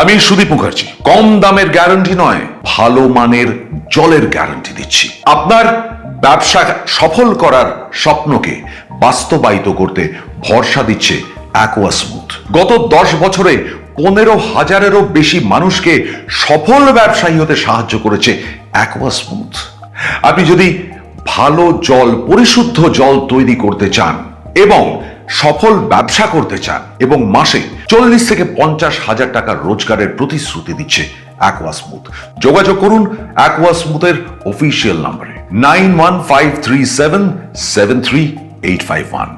আমি সুদীপ মুখার্জি। কম দামের গ্যারান্টি নয়, ভালো মানের জলের গ্যারান্টি দিচ্ছি। আপনার ব্যবসা সফল করার স্বপ্নকে বাস্তবায়িত করতে ভরসা দিচ্ছে অ্যাকোয়া স্মুথ গত দশ বছরে পনেরো হাজারেরও বেশি মানুষকে সফল ব্যবসায়ী হতে সাহায্য করেছে অ্যাকোয়া স্মুথ আপনি যদি ভালো জল, পরিশুদ্ধ জল তৈরি করতে চান এবং সফল ব্যবসা করতে চান এবং মাসে চল্লিশ থেকে পঞ্চাশ হাজার টাকার রোজগারের প্রতিশ্রুতি দিচ্ছে অ্যাকোয়াসমুথ যোগাযোগ করুন অ্যাকোয়াসমুথের অফিসিয়াল নম্বরে nine one five three seven seven three eight five one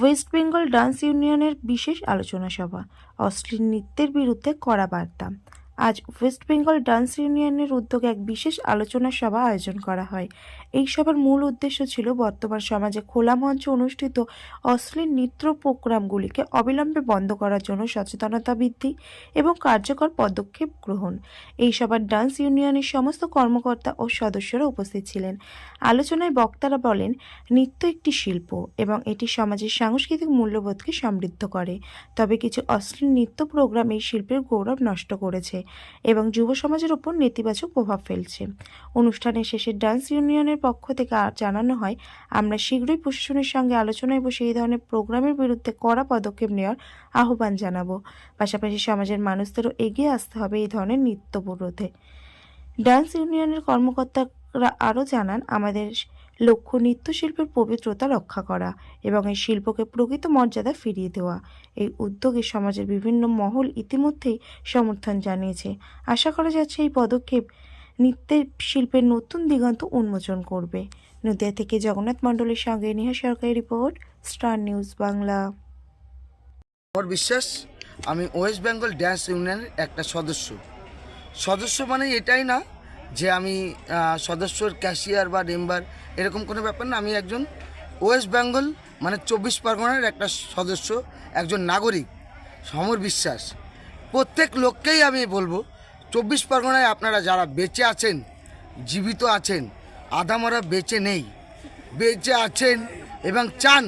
West Bengal dance ইউনিয়নের বিশেষ আলোচনা সভা, অশ্লীল নৃত্যের বিরুদ্ধে কড়া বার্তা। আজ ওয়েস্ট বেঙ্গল ডান্স ইউনিয়নের উদ্যোগে এক বিশেষ আলোচনা সভা আয়োজন করা হয়। এই সভার মূল উদ্দেশ্য ছিল বর্তমান সমাজে খোলা মঞ্চে অনুষ্ঠিত অশ্লীল নৃত্য প্রোগ্রামগুলিকে অবিলম্বে বন্ধ করার জন্য সচেতনতা বৃদ্ধি এবং কার্যকর পদক্ষেপ গ্রহণ। এই সভার ডান্স ইউনিয়নের সমস্ত কর্মকর্তা ও সদস্যরা উপস্থিত ছিলেন। আলোচনায় বক্তারা বলেন, নৃত্য একটি শিল্প এবং এটি সমাজের সাংস্কৃতিক মূল্যবোধকে সমৃদ্ধ করে। তবে কিছু অশ্লীল নৃত্য প্রোগ্রাম এই শিল্পের গৌরব নষ্ট করেছে এবং যুব সমাজের উপর নেতিবাচক প্রভাব ফেলছে। অনুষ্ঠানের শেষে ডান্স ইউনিয়নের পক্ষ থেকে জানানো হয়, আমরা শীঘ্রই প্রশাসনের সঙ্গে আলোচনায় বসে এই ধরনের প্রোগ্রামের বিরুদ্ধে কড়া পদক্ষেপ নেওয়ার আহ্বান জানাব। পাশাপাশি সমাজের মানুষদেরও এগিয়ে আসতে হবে এই ধরনের নৃত্য বিরোধে। ডান্স ইউনিয়নের কর্মকর্তারা আরও জানান, আমাদের লক্ষ্য নৃত্যশিল্পের পবিত্রতা রক্ষা করা এবং এই শিল্পকে প্রকৃত মর্যাদা ফিরিয়ে দেওয়া। এই উদ্যোগে সমাজের বিভিন্ন মহল ইতিমধ্যেই সমর্থন জানিয়েছে। আশা করা যাচ্ছে এই পদক্ষেপ নৃত্যের শিল্পের নতুন দিগন্ত উন্মোচন করবে। নদিয়া থেকে জগন্নাথ মণ্ডলের সঙ্গে নেহা সরকারি রিপোর্ট, স্টার নিউজ বাংলা। আমার বিশ্বাস, আমি ওয়েস্ট বেঙ্গল ড্যান্স ইউনিয়নের একটা সদস্য। সদস্য মানে এটাই না যে আমি সদস্যর ক্যাশিয়ার বা মেম্বার এরকম কোনো ব্যাপার না। আমি একজন ওয়েস্ট বেঙ্গল মানে চব্বিশ পরগনার একটা সদস্য, একজন নাগরিক। সমর বিশ্বাস। প্রত্যেক লোককেই আমি বলব চব্বিশ পরগনায় আপনারা যারা বেঁচে আছেন জীবিত আছেন আধামরা বেঁচে নেই বেঁচে আছেন এবং চান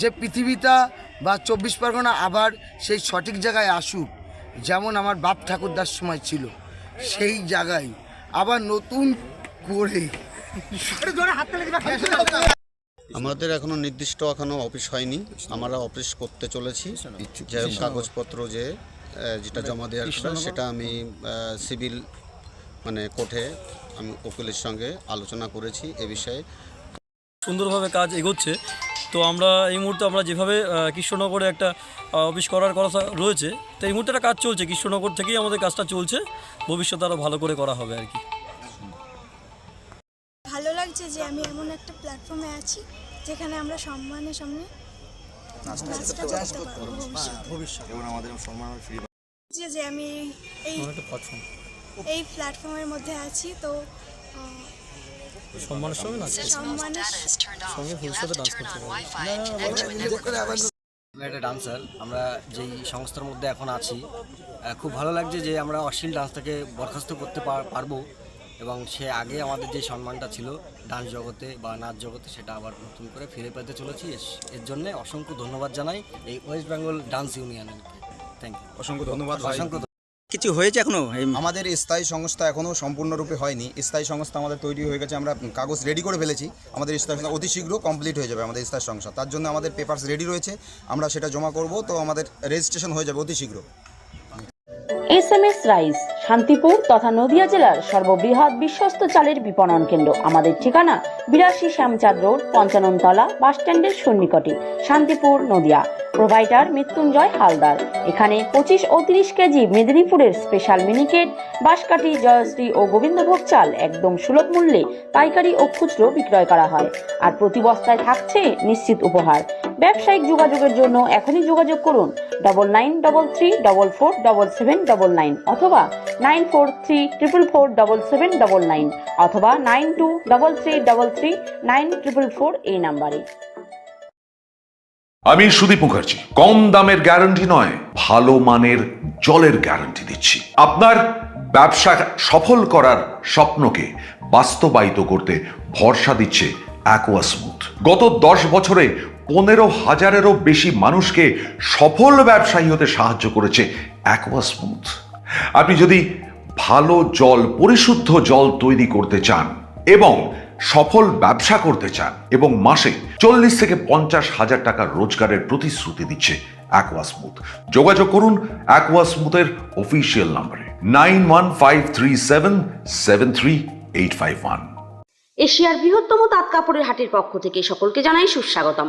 যে পৃথিবীটা বা চব্বিশ পরগনা আবার সেই সঠিক জায়গায় আসুক যেমন আমার বাপ ঠাকুরদার সময় ছিল সেই জায়গায় আবার নতুন করে আমাদের এখনও নির্দিষ্ট এখনও অফিস হয়নি আমরা অফিস করতে চলেছি। যে কাগজপত্র যে যেটা জমা দেওয়ার ছিল, সেটা আমি সিভিল মানে কোর্টে আমি উকিলের সঙ্গে আলোচনা করেছি এ বিষয়ে। সুন্দরভাবে কাজ এগোচ্ছে। তো আমরা এই মুহূর্তে আমরা যেভাবে কৃষ্ণনগরে একটা অফিস করার কথা রয়েছে তো এই মুহূর্তে একটা কাজ চলছে। কৃষ্ণনগর থেকেই আমাদের কাজটা চলছে। ভবিষ্যতে আরও ভালো করে করা হবে আর কি। ভালো লাগছে যে আমি এমন একটা প্ল্যাটফর্মে আছি যেখানে আমরা সম্মানের সামনে যে যে আমি এই এই প্ল্যাটফর্মের মধ্যে আছি তো সম্মানের সঙ্গে না সঙ্গে ভবিষ্যতে ডান্স করতে একটা ডান্সার আমরা যেই সংস্থার মধ্যে এখন আছি খুব ভালো লাগছে যে আমরা অশ্লীল ডান্সটাকে বরখাস্ত করতে পার- পারব। এবং সে আগে আমাদের যে সম্মানটা ছিল ডান্স জগতে বা নাচ জগতে সেটা আবার নতুন করে ফিরে পেতে চলেছি। এর জন্য অসংখ্য ধন্যবাদ জানাই এই ওয়েস্ট বেঙ্গল ডান্স ইউনিয়নের থ্যাংক ইউ অসংখ্য ধন্যবাদ অসংখ্য কিছু হয়েছে এখনও? আমাদের স্থায়ী সংস্থা এখনও সম্পূর্ণরূপে হয়নি। স্থায়ী সংস্থা আমাদের তৈরি হয়ে গেছে আমরা কাগজ রেডি করে ফেলেছি। আমাদের স্থায়ী সংস্থা অতি শীঘ্র কমপ্লিট হয়ে যাবে আমাদের স্থায়ী সংস্থা। তার জন্য আমাদের পেপারস রেডি রয়েছে আমরা সেটা জমা করব। তো আমাদের রেজিস্ট্রেশন হয়ে যাবে অতি শীঘ্র। S M S rice Shantipur তথা নদিয়া জেলার সর্ববৃহৎ বিশ্বস্ত চালের বিপণন কেন্দ্র। আমাদের ঠিকানা বিরাশি শ্যামচাঁদ রোড, পঞ্চাননতলা বাস স্ট্যান্ডের সন্নিকটে, শান্তিপুর, নদিয়া। প্রোভাইডার মৃত্যুঞ্জয় হালদার। এখানে পঁচিশ ও তিরিশ কেজি মেদিনীপুরের স্পেশাল মিনিকেট, বাঁশকাঠি, জয়শ্রী ও গোবিন্দভোগ চাল একদম সুলভ মূল্যে পাইকারি ও খুচরো বিক্রয় করা হয়। আর প্রতি বস্তায় থাকছে নিশ্চিত উপহার। ব্যবসায়িক যোগাযোগের জন্য এখনই যোগাযোগ করুন double nine double three double four double seven double nine অথবা nine four three triple four double seven double nine অথবা nine two double three double three nine triple four এই নাম্বারে। আমি সুদীপ মুখার্জি। কম দামের গ্যারান্টি নয়, ভালো মানের জলের গ্যারান্টি দিচ্ছি। আপনার ব্যবসা সফল করার স্বপ্নকে বাস্তবায়িত করতে ভরসা দিচ্ছে অ্যাকোয়া স্মুথ গত দশ বছরে পনেরো হাজারেরও বেশি মানুষকে সফল ব্যবসায়ী হতে সাহায্য করেছে অ্যাকোয়া স্মুথ আপনি যদি ভালো জল, পরিশুদ্ধ জল তৈরি করতে চান এবং সফল ব্যবসা করতে চান এবং মাসে চল্লিশ থেকে পঞ্চাশ হাজার টাকা রোজগারের প্রতিশ্রুতি দিচ্ছে অ্যাকোয়াসমুথ যোগাযোগ করুন অ্যাকোয়াস্মুথের অফিসিয়াল নাম্বারে nine one five three seven seven three eight five one এশিয়ার বৃহত্তম তাঁত কাপড়ের হাটের পক্ষ থেকে সকলকে জানাই সুস্বাগতম।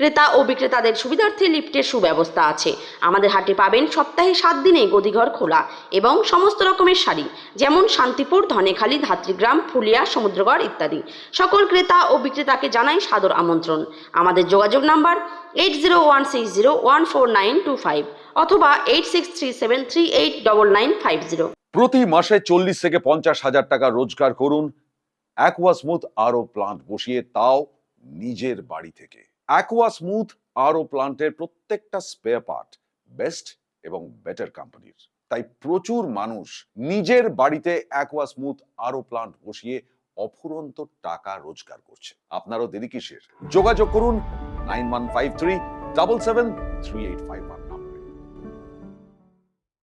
ক্রেতা ও বিক্রেতাদের সুবিধার্থে লিফটের সুব্যবস্থা আছে। আমাদের হাটে পাবেন সপ্তাহে সাত দিনে গদিঘর খোলা এবং সমস্ত রকমের শাড়ি, যেমন শান্তিপুর, ধনেখালি, ধাত্রীগ্রাম, ফুলিয়া, সমুদ্রগড় ইত্যাদি। সকল ক্রেতা ও বিক্রেতাকে জানাই সাদর আমন্ত্রণ। আমাদের যোগাযোগ number eight zero one six zero one four nine two five অথবা eight six three seven three eight double nine five zero প্রতি মাসে চল্লিশ থেকে পঞ্চাশ হাজার টাকা রোজগার করুন। অ্যাকোয়া স্মুথ আরও প্লান্ট বসিয়ে তাও নিজের বাড়ি থেকে। অ্যাকোয়া স্মুথ আরও প্লান্টের প্রত্যেকটা স্পেয়ার পার্ট বেস্ট এবং বেটার কোম্পানির তাই প্রচুর মানুষ নিজের বাড়িতে অ্যাকোয়া স্মুথ আরও প্লান্ট বসিয়ে অফুরন্ত টাকা রোজগার করছে। আপনারও দেরি কিসের? যোগাযোগ করুন nine one five three double seven three eight five one.